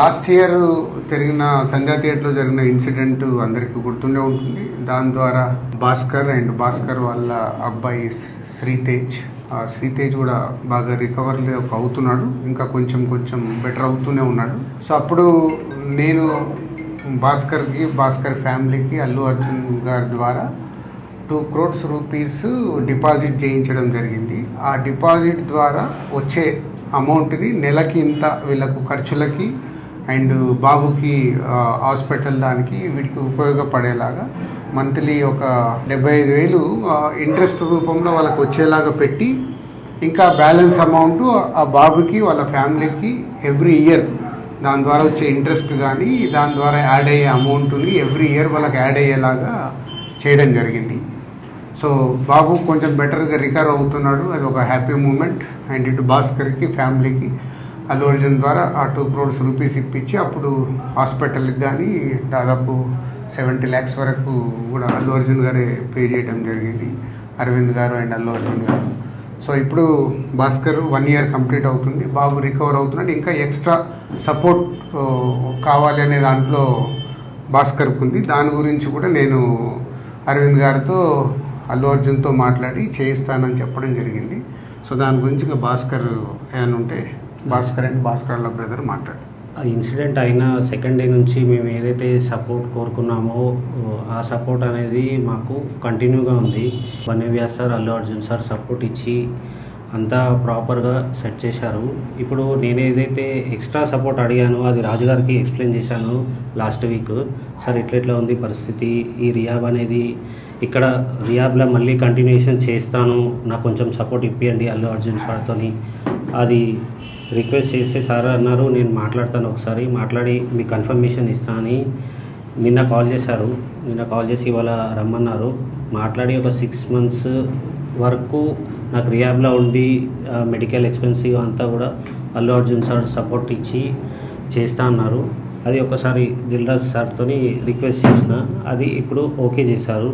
Last year జరిగిన సంధ్యా థియేటర్లో జరిగిన ఇన్సిడెంట్ అందరికీ గుర్తుండే ఉంటుంది. దాని ద్వారా భాస్కర్ అండ్ భాస్కర్ వాళ్ళ అబ్బాయి శ్రీతేజ్. ఆ శ్రీతేజ్ కూడా బాగా రికవర్లీ అవుతున్నాడు. ఇంకా కొంచెం కొంచెం బెటర్ అవుతూనే ఉన్నాడు. సో అప్పుడు నేను భాస్కర్కి భాస్కర్ ఫ్యామిలీకి అల్లు అర్జున్ గారి ద్వారా టూ క్రోడ్స్ రూపీస్ డిపాజిట్ చేయించడం జరిగింది. ఆ డిపాజిట్ ద్వారా వచ్చే అమౌంట్ని నెలకి ఇంత వీళ్ళకు ఖర్చులకి అండ్ బాబుకి హాస్పిటల్ దానికి వీటికి ఉపయోగపడేలాగా మంత్లీ ఒక డెబ్బై ఐదు వేలు ఇంట్రెస్ట్ రూపంలో వాళ్ళకి వచ్చేలాగా పెట్టి ఇంకా బ్యాలెన్స్ అమౌంట్ ఆ బాబుకి వాళ్ళ ఫ్యామిలీకి ఎవ్రీ ఇయర్ దాని ద్వారా వచ్చే ఇంట్రెస్ట్ కానీ దాని ద్వారా యాడ్ అయ్యే అమౌంట్ని ఎవ్రీ ఇయర్ వాళ్ళకి యాడ్ అయ్యేలాగా చేయడం జరిగింది. సో బాబు కొంచెం బెటర్గా రికవర్ అవుతున్నాడు. అది ఒక హ్యాపీ మూమెంట్. అండ్ ఇటు భాస్కర్కి ఫ్యామిలీకి అల్లు అర్జున్ ద్వారా ఆ టూ క్రోడ్స్ రూపీస్ ఇప్పించి అప్పుడు హాస్పిటల్కి కానీ దాదాపు సెవెంటీ ల్యాక్స్ వరకు కూడా అల్లు అర్జున్ గారే పే చేయడం జరిగింది. అరవింద్ గారు అండ్ అల్లు అర్జున్ గారు. సో ఇప్పుడు భాస్కర్ వన్ ఇయర్ కంప్లీట్ అవుతుంది. బాబు రికవర్ అవుతున్నాడు. ఇంకా ఎక్స్ట్రా సపోర్ట్ కావాలి అనే దాంట్లో భాస్కర్కు ఉంది. దాని గురించి కూడా నేను అరవింద్ గారితో అల్లు అర్జున్తో మాట్లాడి చేయిస్తానని చెప్పడం జరిగింది. సో దాని గురించి ఇంకా భాస్కర్ ఏమైనా ఉంటే భాస్కర్ అండ్ భాస్కర్ బ్రదర్ మాట్లాడు. ఆ ఇన్సిడెంట్ అయిన సెకండ్ డే నుంచి మేము ఏదైతే సపోర్ట్ కోరుకున్నామో ఆ సపోర్ట్ అనేది మాకు కంటిన్యూగా ఉంది. వన్యవ్యాస్ sir Allu Arjun sir support ఇచ్చి అంతా ప్రాపర్గా సెట్ చేశారు. ఇప్పుడు నేను ఏదైతే ఎక్స్ట్రా సపోర్ట్ అడిగానో అది రాజుగారికి ఎక్స్ప్లెయిన్ చేశాను లాస్ట్ వీక్. సార్ ఇట్లా ఉంది పరిస్థితి. ఈ రియాబ్ అనేది ఇక్కడ రియాబ్లో మళ్ళీ కంటిన్యూషన్ చేస్తాను. నాకు కొంచెం సపోర్ట్ ఇప్పియండి అల్లు అర్జున్ సార్తోని. అది రిక్వెస్ట్ చేస్తే సార్ అన్నారు నేను మాట్లాడతాను ఒకసారి మాట్లాడి మీకు కన్ఫర్మేషన్ ఇస్తా అని నిన్న కాల్ చేశారు. నిన్న కాల్ చేసి ఇవాళ రమ్మన్నారు. మాట్లాడి ఒక సిక్స్ మంత్స్ వరకు నాకు రియాబ్లో ఉండి మెడికల్ ఎక్స్పెన్సివ్ అంతా కూడా అల్లు అర్జున్ సార్ సపోర్ట్ ఇచ్చి చేస్తా అన్నారు. అది ఒకసారి దిల్రాజ్ సార్తో రిక్వెస్ట్ చేసిన. అది ఇప్పుడు ఓకే చేశారు.